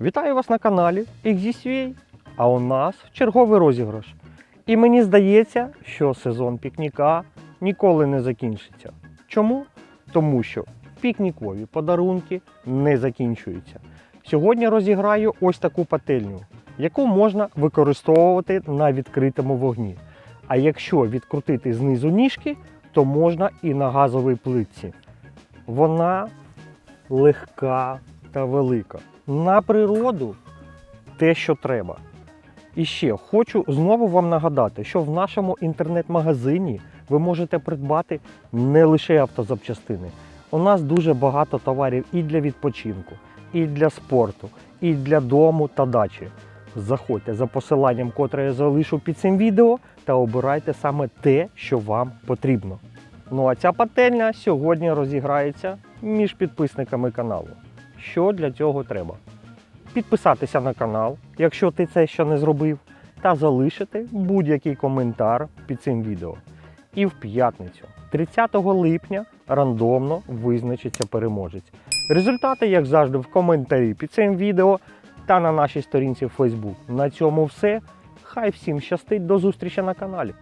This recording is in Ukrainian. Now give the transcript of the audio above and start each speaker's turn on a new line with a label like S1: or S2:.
S1: Вітаю вас на каналі XZSWay, а у нас черговий розіграш. І мені здається, що сезон пікніка ніколи не закінчиться. Чому? Тому що пікнікові подарунки не закінчуються. Сьогодні розіграю ось таку пательню, яку можна використовувати на відкритому вогні. А якщо відкрутити знизу ніжки, то можна і на газовій плитці. Вона легка та велика. На природу те, що треба. І ще хочу знову вам нагадати, що в нашому інтернет-магазині ви можете придбати не лише автозапчастини. У нас дуже багато товарів і для відпочинку, і для спорту, і для дому та дачі. Заходьте за посиланням, котре я залишу під цим відео, та обирайте саме те, що вам потрібно. Ну а ця пательня сьогодні розіграється між підписниками каналу. Що для цього треба? Підписатися на канал, якщо ти це ще не зробив, та залишити будь-який коментар під цим відео. І в п'ятницю, 30 липня, рандомно визначиться переможець. Результати, як завжди, в коментарі під цим відео та на нашій сторінці в Facebook. На цьому все. Хай всім щастить до зустрічі на каналі.